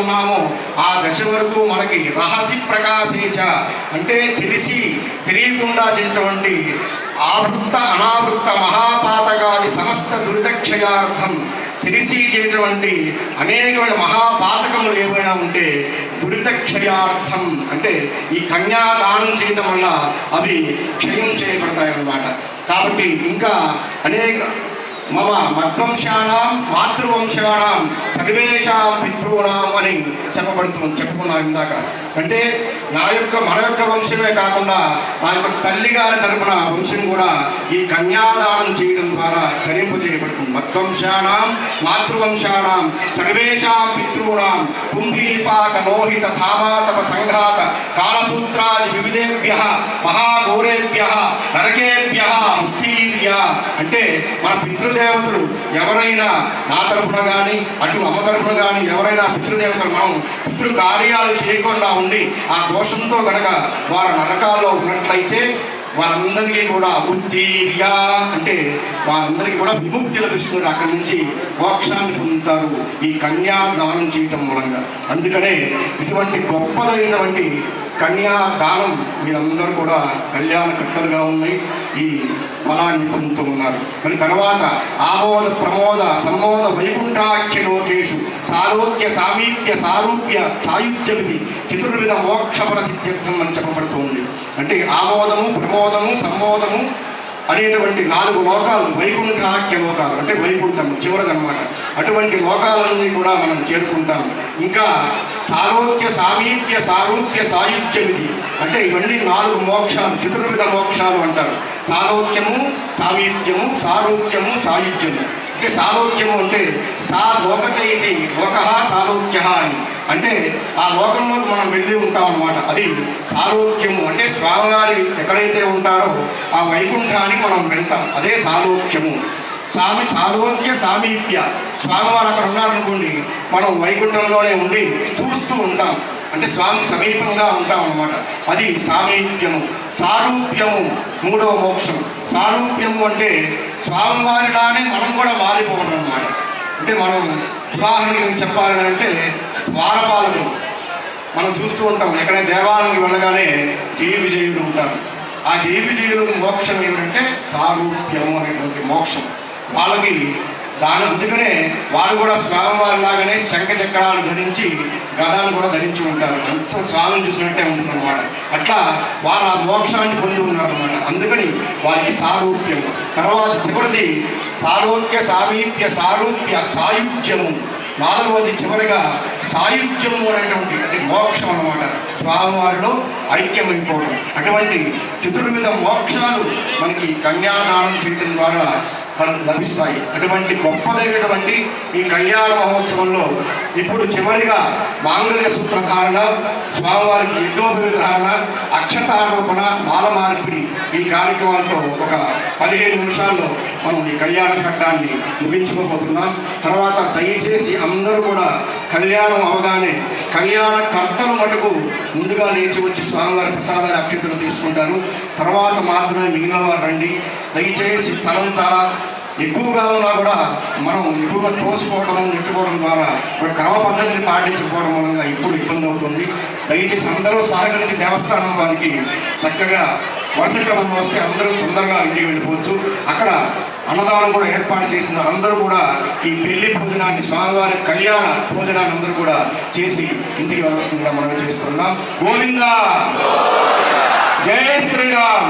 ఉన్నామో. ఆ దశ వరకు మనకి రహసి ప్రకాశించ అంటే తెలిసి తెలియకుండా చేసినటువంటి ఆవృత్త అనావృత్త మహాపాతకాది సమస్త దురిదక్షయార్థం తెలిసి చేయటువంటి అనేకమైన మహాపాతకములు ఏవైనా ఉంటే దురితక్షయార్థం అంటే ఈ కన్యాదానం చేయటం వల్ల అవి క్షయం చేయబడతాయన్నమాట. కాబట్టి ఇంకా అనేక మమ మధ్వంశానాం మాతృవంశానాం సర్వేషాం పితృణాం అని చెప్పబడుతుంది చెప్పుకున్నాం ఇందాక. అంటే నా యొక్క మన యొక్క వంశమే కాకుండా నా యొక్క తల్లి గారి తరపున వంశం కూడా ఈ కన్యాదానం చేయడం ద్వారా ధరింపు చేయబడుతుంది. మధ్వంశానాం మాతృవంశానాం సర్వేషాం పితృణాం కుంభీపాక లోహిత ధామాతప సంఘాత కాలసూత్రాది వివిధేభ్య మహాఘోరేభ్య నరకేభ్య ముక్తీర్య. అంటే మన పితృదేవతలు ఎవరైనా నా తరఫున కానీ అటు అమ్మ తరఫున కానీ ఎవరైనా పితృదేవతలు మనం పితృ కార్యాలు చేయకుండా ఉండి ఆ దోషంతో గనక వారు నరకాల్లో ఉన్నట్లయితే వారందరికీ కూడా ఉత్తీర్య అంటే వారందరికీ కూడా విముక్తి లభిస్తుంది. అక్కడి నుంచి మోక్షాన్ని పొందుతారు ఈ కన్యా దానం చేయటం మూలంగా. అందుకనే ఇటువంటి గొప్పదైనటువంటి కన్యాదానం మీరందరూ కూడా కళ్యాణ కట్టలుగా ఉన్నాయి ఈ ఫలాన్ని పొందుతూ ఉన్నారు. మరి తర్వాత ఆమోద ప్రమోద సమ్మోద వైకుంఠాఖ్య లోకేషు సారోగ్య సామీప్య సారూప్య సాయుధ్యమిది చతుర్విధ మోక్షపర సిద్ధ్యర్థం అని చెప్పబడుతుంది అంటే ఆమోదము ప్రమోదము సమ్మోదము అనేటువంటి నాలుగు లోకాలు వైకుంఠాఖ్య లోకాలు. అంటే వైకుంఠం చివరదన్నమాట. అటువంటి లోకాలన్నీ కూడా మనం చేరుకుంటాం. ఇంకా సారోగ్య సామీప్య సారూప్య సాయుధ్యమిది. అంటే ఇవన్నీ నాలుగు మోక్షాలు చతుర్విధ మోక్షాలు అంటారు. సాలోక్యము సామీప్యము సారూప్యము సాయుధ్యము. అంటే సాలోక్యము అంటే సా లోకతైతి లోక సాలోక్య అని. అంటే ఆ లోకంలోకి మనం వెళ్ళి ఉంటాం అనమాట అది సాలోక్యము అంటే స్వామివారి ఎక్కడైతే ఉంటారో ఆ వైకుంఠానికి మనం వెళ్తాం. అదే సాలోక్యము. సామి సాలోక్య సామీప్య. స్వామివారు అక్కడ ఉన్నారనుకోండి మనం వైకుంఠంలోనే ఉండి చూస్తూ ఉంటాం. అంటే స్వామి సమీపంగా ఉంటాం అన్నమాట. అది సామీప్యము. సారూప్యము మూడవ మోక్షం. సారూప్యము అంటే స్వామివారిలానే మనం కూడా మారిపోవడం అన్నమాట. అంటే మనం ఉదాహరణకి చెప్పాలని అంటే ద్వారపాలకులు. మనం చూస్తూ ఉంటాం ఎక్కడైనా దేవాలయానికి వెళ్ళగానే జయ విజయుడు ఉంటారు. ఆ జయ విజయుడు మోక్షం ఏమిటంటే సారూప్యము అనేటువంటి మోక్షం. వాళ్ళకి దాని అందుకనే వాళ్ళు కూడా స్వామివారి లాగానే శంఖ చక్రాలు ధరించి గదాలు కూడా ధరించి ఉంటారు. అంత స్వామిని చూసినట్టే ఉంటుంది అనమాట అట్లా వారు ఆ మోక్షాన్ని పొంది ఉన్నారు అనమాట అందుకని వారికి సారూప్యం. తర్వాత చివరిది సారూప్య సామీప్య సారూప్య సాయుధ్యము. నాలుగవది చివరిగా సాయుధ్యము అనేటువంటి మోక్షం అన్నమాట. స్వామివారిలో ఐక్యమైపోవడం అటువంటి చతుర్విధ మోక్షాలు మనకి కన్యాదానం చేయడం ద్వారా లభిస్తాయి. అటువంటి గొప్పదైనటువంటి ఈ కళ్యాణ మహోత్సవంలో ఇప్పుడు చివరిగా మాంగళ్య సూత్రధారణ స్వామివారికి యజ్ఞోపధారణ అక్షతారోపణ మాల మార్పిడి ఈ కార్యక్రమాలతో ఒక పదిహేను నిమిషాల్లో మనం ఈ కళ్యాణ ఘట్టాన్ని ముగించుకోబోతున్నాం. తర్వాత దయచేసి అందరూ కూడా కళ్యాణం అవగానే కళ్యాణ కర్తలు మటుకు ముందుగా లేచి వచ్చి స్వామివారి ప్రసాదాల అక్షతలు తీసుకుంటారు. తర్వాత మాత్రమే మిగిలిన వారు రండి. దయచేసి తరం తర ఎక్కువగా ఉన్నా కూడా మనం ఎక్కువగా తోసుకోవడం నెట్టుకోవడం ద్వారా ఒక క్రమ పద్ధతిని పాటించుకోవడం వలన ఇప్పుడు ఇబ్బంది అవుతుంది. దయచేసి అందరూ సహకరించి దేవస్థానం వారికి చక్కగా వరుస క్రమంలో వస్తే అందరూ తొందరగా ఇంటికి వెళ్ళిపోవచ్చు. అక్కడ అన్నదానం కూడా ఏర్పాటు చేసిన అందరూ కూడా ఈ పెళ్ళి భోజనాన్ని స్వామివారి కళ్యాణ భోజనాన్ని అందరూ కూడా చేసి ఇంటికి వెళ్ళవలసిందిగా మనం చేస్తున్నాం. గోవిందా! జై శ్రీరామ్.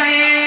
Amen.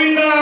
Govinda!